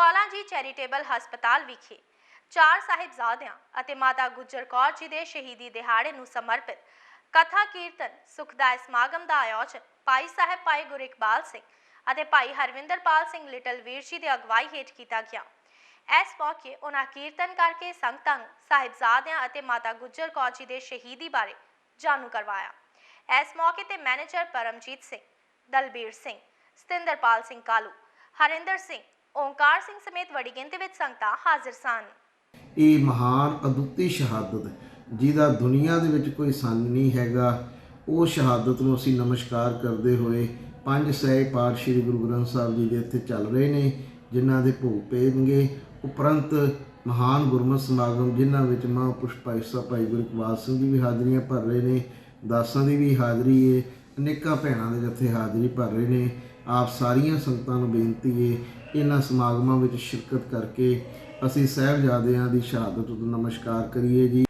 Kaulan ji charitable ਹਸਪਤਾਲ ਵਿਖੇ ਚਾਰ ਸਾਹਿਬਜ਼ਾਦਿਆਂ ਅਤੇ ਮਾਤਾ ਗੁਜਰ ਕੌਰ ਜੀ ਦੇ ਸ਼ਹੀਦੀ ਦਿਹਾੜੇ ਨੂੰ ਸਮਰਪਿਤ ਕਥਾ ਕੀਰਤਨ ਸੁਖਦਾਇ ਸਮਾਗਮ ਦਾ ਆਯੋਜਨ ਭਾਈ ਸਾਹਿਬ ਭਾਈ ਗੁਰਿਕਬਾਲ ਸਿੰਘ ਅਤੇ ਭਾਈ ਹਰਵਿੰਦਰਪਾਲ ਸਿੰਘ ਲਿਟਲ ਵੀਰ ਜੀ ਦੇ ਅਗਵਾਈ ਹੇਠ ਕੀਤਾ ਗਿਆ। ਇਸ ਮੌਕੇ ਉਹਨਾਂ ਕੀਰਤਨ ਕਰਕੇ ਸੰਗਤਾਂ ਨੂੰ ਸਾਹਿਬਜ਼ਾਦਿਆਂ ਅਤੇ ਮਾਤਾ ਗੁਜਰ ਕੌਰ ਜੀ ਦੇ ਸ਼ਹੀਦੀ ਬਾਰੇ ਜਾਣੂ ਕਰਵਾਇਆ। ਇਸ ਮੌਕੇ ਤੇ ਮੈਨੇਜਰ ਪਰਮਜੀਤ ਸਿੰਘ, ਦਲਬੀਰ ਸਿੰਘ, ਸਤਿੰਦਰਪਾਲ ਸਿੰਘ ਕਾਲੂ, ਹਰਿੰਦਰ ਸਿੰਘ ਓਂਕਾਰ ਸਿੰਘ ਸਮੇਤ ਵੱਡੀ ਗਿਣਤੀ ਵਿੱਚ ਸੰਗਤਾਂ ਹਾਜ਼ਰ ਸਨ। ਇਹ ਮਹਾਨ ਅਦੁੱਤੀ ਸ਼ਹਾਦਤ, ਜਿਹਦਾ ਦੁਨੀਆ ਦੇ ਵਿੱਚ ਕੋਈ ਸੰਨ ਨਹੀਂ ਹੈਗਾ, ਉਹ ਸ਼ਹਾਦਤ ਨੂੰ ਅਸੀਂ ਨਮਸਕਾਰ ਕਰਦੇ ਹੋਏ ਪੰਜ ਸਹਿ ਪਾਠ ਸ੍ਰੀ ਗੁਰੂ ਗ੍ਰੰਥ ਸਾਹਿਬ ਜੀ ਦੇ ਇੱਥੇ ਚੱਲ ਰਹੇ ਨੇ, ਜਿਨ੍ਹਾਂ ਦੇ ਭੋਗ ਪੈਣਗੇ ਉਪਰੰਤ ਮਹਾਨ ਗੁਰਮਤਿ ਸਮਾਗਮ, ਜਿਨ੍ਹਾਂ ਵਿੱਚ ਮਹਾਂਪੁਰਸ਼ ਭਾਈ ਸਾਹਿਬ ਭਾਈ ਗੁਰਕਵਾਲ ਸਿੰਘ ਜੀ ਵੀ ਹਾਜ਼ਰੀਆਂ ਭਰ ਰਹੇ ਨੇ, ਦਾਸਾਂ ਦੀ ਵੀ ਹਾਜ਼ਰੀ ਏ, ਅਨੇਕਾਂ ਭੈਣਾਂ ਦੇ ਜਥੇ ਹਾਜ਼ਰੀ ਭਰ ਰਹੇ ਨੇ। ਆਪ ਸਾਰੀਆਂ ਸੰਗਤਾਂ ਨੂੰ ਬੇਨਤੀ ਏ, ਇਹਨਾਂ ਸਮਾਗਮਾਂ ਵਿੱਚ ਸ਼ਿਰਕਤ ਕਰਕੇ ਅਸੀਂ ਸਾਹਿਬਜ਼ਾਦਿਆਂ ਦੀ ਸ਼ਹਾਦਤ ਨੂੰ ਨਮਸਕਾਰ ਕਰੀਏ ਜੀ।